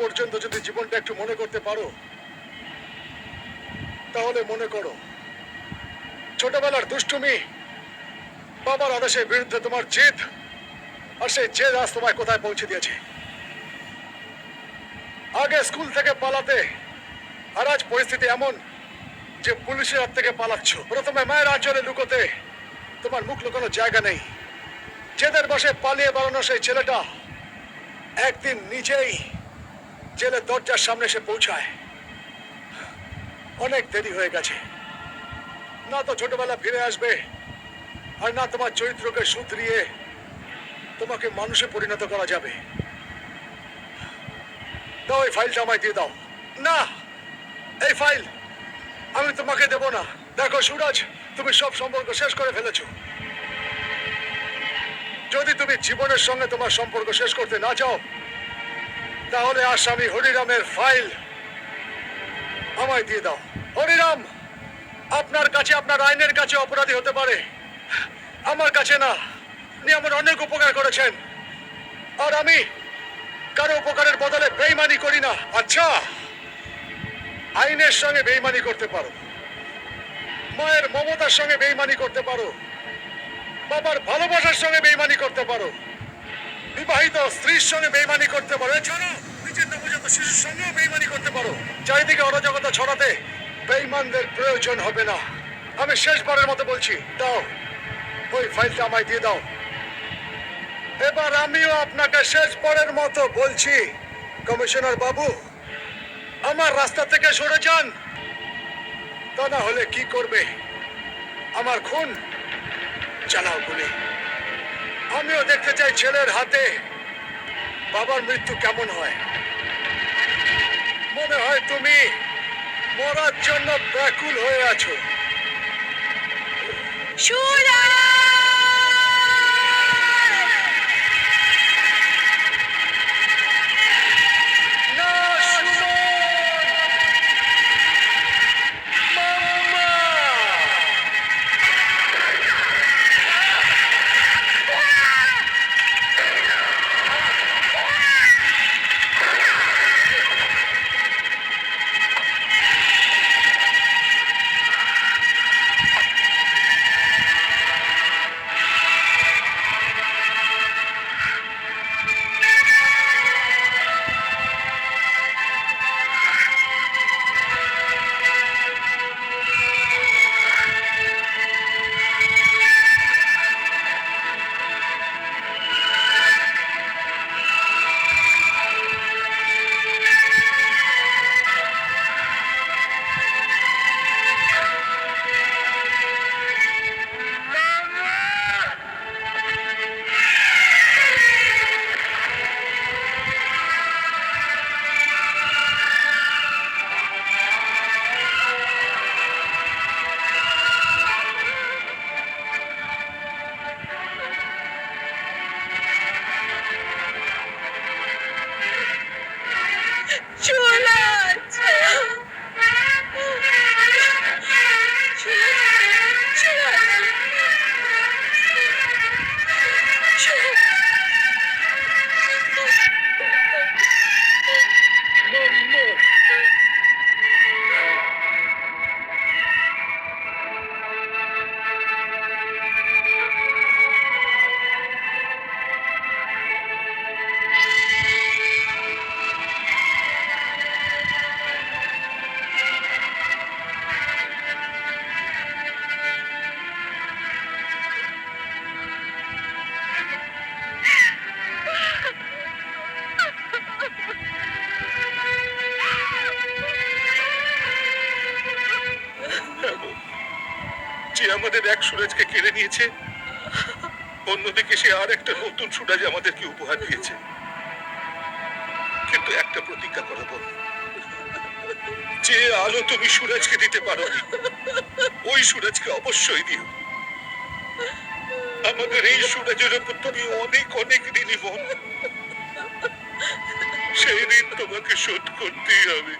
পর্যন্ত যদি জীবনটা একটু মনে করতে পারো, তাহলে মনে করো, ছোটবেলার দুষ্টুমি বাবার আদেশের বিরুদ্ধে তোমার জেদ আর সেই জেদ আজ তোমায় কোথায় পৌঁছে দিয়েছে। আগে স্কুল থেকে পালাতে আর আজ পরিস্থিতি এমন যে পুলিশের হাত থেকে পালাচ্ছ। প্রথমে মায়ের আঁচলে লুকোতে তোমার মুখ লুকোনোর জায়গা নেই। জেদের বসে পালিয়ে বেড়ানো সেই ছেলেটা একদিন নিজেই জেলের দরজার সামনে এসে পৌঁছায়। অনেক দেরি হয়ে গেছে। না তো ছোটবেলা ফিরে আসবে, আর না তোমার চরিত্রকে সুধরিয়ে তোমাকে মানুষে পরিণত করা যাবে। দাও এই ফাইলটা আমায় দিয়ে দাও। না, এই ফাইল আমি তোমাকে দেব না। দেখো সুরাজ, তুমি সব সম্পর্ক শেষ করে ফেলেছো। যদি তুমি জীবনের সঙ্গে তোমার সম্পর্ক শেষ করতে না চাও, তাহলে আসামি হরিরামের ফাইল আমায় দিয়ে দাও। হরিরাম, আপনার কাছে, আপনার আইনের কাছে অপরাধী হতে পারে। আমার কাছে না, আপনি আমার অনেক উপকার করেছেন। আর আমি কারও উপকারের বদলে বেইমানি করি না। আচ্ছা আইনের সঙ্গে বেইমানি করতে পারো। মায়ের মমতার সঙ্গে বেইমানি করতে পারো। বাবার সঙ্গে বেইমানি করতে পারো। বিবাহিত স্ত্রীর সঙ্গে বেইমানি করতে পারো। এছাড়াও নিজের নবজাত শিশুর সঙ্গেও বেইমানি করতে পারো। চারিদিকে অরাজকতা ছড়াতে বেইমানদের প্রয়োজন হবে না। আমি শেষবারের মতো বলছি, দাও। ওই ফাইলটা আমায় দিয়ে দাও। এবার আমিও আপনাকে শেষবারের মতো বলছি, কমিশনার বাবু, আমার রাস্তা থেকে সরে যান। তা না হলে কি করবে? আমার খুন, চালাও গুলি। আমিও দেখতে চাই ছেলের হাতে বাবার মৃত্যু কেমন হয়। মনে হয় তুমি মরার জন্য ব্যাকুল হয়ে আছো। না যে আমাদের এক সুরজকে কেড়ে নিয়েছে, অন্যদিকে সে আর একটা নতুন সুরাজ আমাদেরকে উপহার দিয়েছে। কিন্তু একটা প্রতিজ্ঞা করো বোন যে আলো তুমি সুরজকে দিতে পারো ওই সুরজকে অবশ্যই দিও। আমাদের এই সুরজের উপর তুমি অনেক অনেক ঋণী বোন সেই ঋণ তোমাকে শোধ করতেই হবে।